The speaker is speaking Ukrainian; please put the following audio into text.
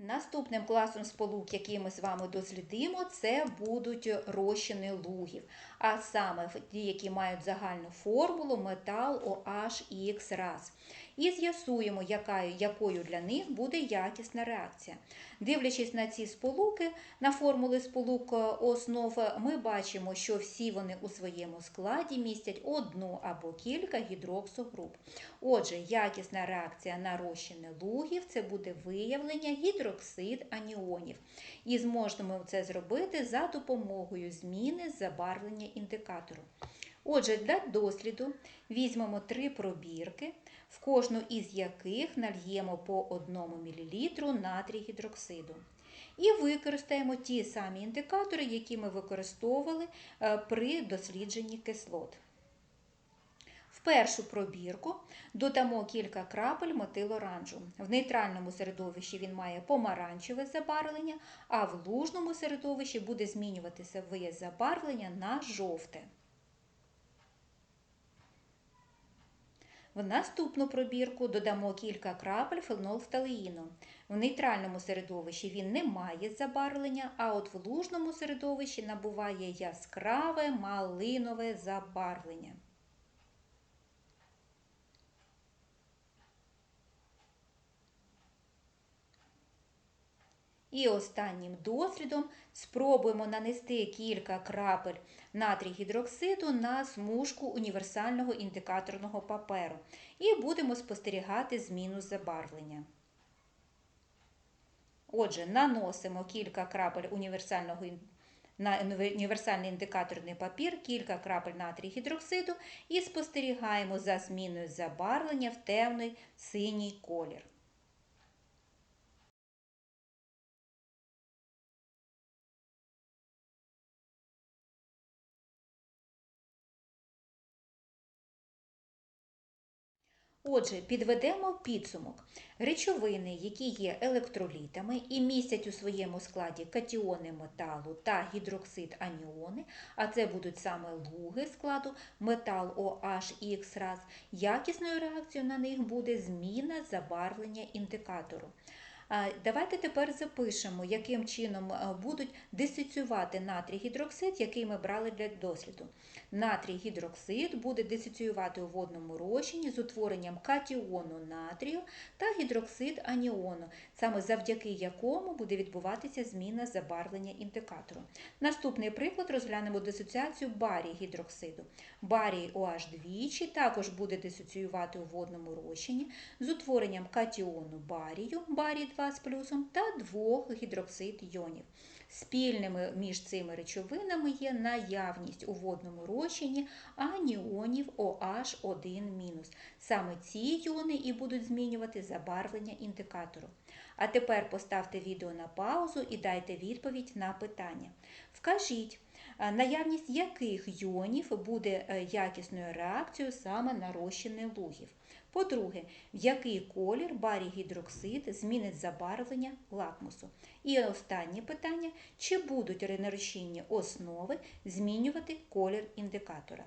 Наступним класом сполук, який ми з вами дослідимо, це будуть розчини лугів, а саме ті, які мають загальну формулу метал OH і X раз. І з'ясуємо, якою для них буде якісна реакція. Дивлячись на ці сполуки, на формули сполук основ, ми бачимо, що всі вони у своєму складі містять одну або кілька гідроксогруп. Отже, якісна реакція на розчини лугів це буде виявлення гідроксид аніонів. І зможемо це зробити за допомогою зміни забарвлення індикатору. Отже, для досліду візьмемо три пробірки, в кожну із яких нальємо по 1 мл натрій гідроксиду. І використаємо ті самі індикатори, які ми використовували е, при дослідженні кислот. В першу пробірку додамо кілька крапель метилоранжу. В нейтральному середовищі він має помаранчеве забарвлення, а в лужному середовищі буде змінюватися своє забарвлення на жовте. В наступну пробірку додамо кілька крапель фенолфталеїну. В нейтральному середовищі він не має забарвлення, а от в лужному середовищі набуває яскраве малинове забарвлення. І останнім дослідом спробуємо нанести кілька крапель натрій гідроксиду на смужку універсального індикаторного паперу і будемо спостерігати зміну забарвлення. Отже, наносимо кілька крапель універсального на універсальний індикаторний папір, кілька крапель натрій гідроксиду і спостерігаємо за зміною забарвлення в темний синій колір. Отже, підведемо підсумок. Речовини, які є електролітами і містять у своєму складі катіони металу та гідроксид аніони, а це будуть саме луги складу метал OH і X раз, якісною реакцією на них буде зміна забарвлення індикатору. Давайте тепер запишемо, яким чином будуть дисоціювати натрій гідроксид, який ми брали для досліду. Натрій гідроксид буде дисоціювати у водному розчині з утворенням катіону натрію та гідроксид аніону, саме завдяки якому буде відбуватися зміна забарвлення індикатору. Наступний приклад розглянемо дисоціацію барій гідроксиду. Барій OH двічі також буде дисоціювати у водному розчині з утворенням катіону барію, барій 2 з плюсом та двох гідроксид йонів. Спільними між цими речовинами є наявність у водному розчині аніонів OH1-. Саме ці іони і будуть змінювати забарвлення індикатору. А тепер поставте відео на паузу і дайте відповідь на питання. Вкажіть, наявність яких йонів буде е, якісною реакцією саме на розчини лугів. По-друге, в який колір барій гідроксид змінить забарвлення лакмусу. І останнє питання: чи будуть ренерощинні основи змінювати колір індикатора?